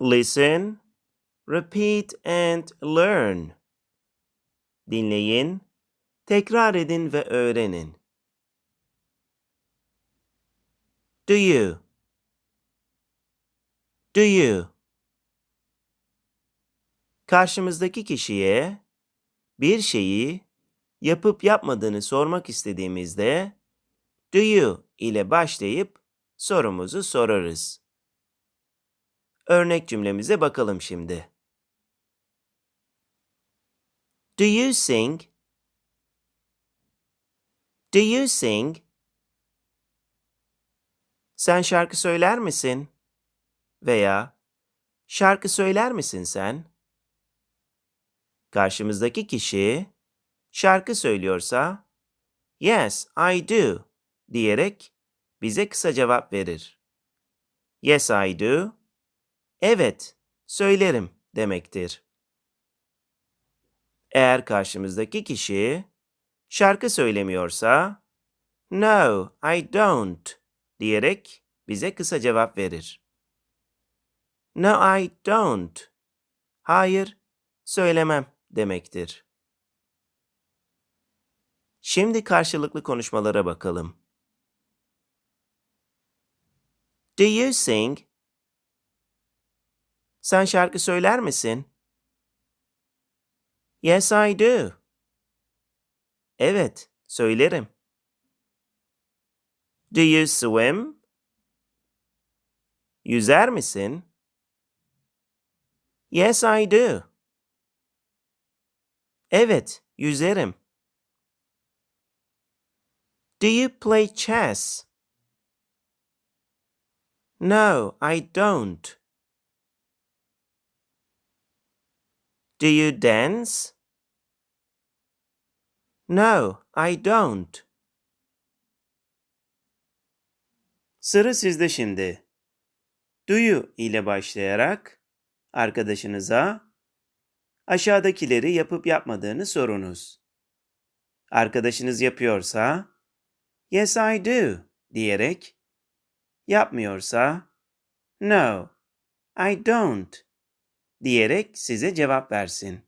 Listen, repeat and learn. Dinleyin, tekrar edin ve öğrenin. Do you? Do you? Karşımızdaki kişiye bir şeyi yapıp yapmadığını sormak istediğimizde do you ile başlayıp sorumuzu sorarız. Örnek cümlemize bakalım şimdi. Do you sing? Do you sing? Sen şarkı söyler misin? Veya şarkı söyler misin sen? Karşımızdaki kişi şarkı söylüyorsa Yes, I do diyerek bize kısa cevap verir. Yes, I do. Evet, söylerim demektir. Eğer karşımızdaki kişi şarkı söylemiyorsa No, I don't diyerek bize kısa cevap verir. No, I don't. Hayır, söylemem demektir. Şimdi karşılıklı konuşmalara bakalım. Do you sing? Sen şarkı söyler misin? Yes, I do. Evet, söylerim. Do you swim? Yüzer misin? Yes, I do. Evet, yüzerim. Do you play chess? No, I don't. Do you dance? No, I don't. Sıra sizde şimdi. Do you ile başlayarak arkadaşınıza aşağıdakileri yapıp yapmadığını sorunuz. Arkadaşınız yapıyorsa Yes I do diyerek yapmıyorsa No, I don't diyerek size cevap versin.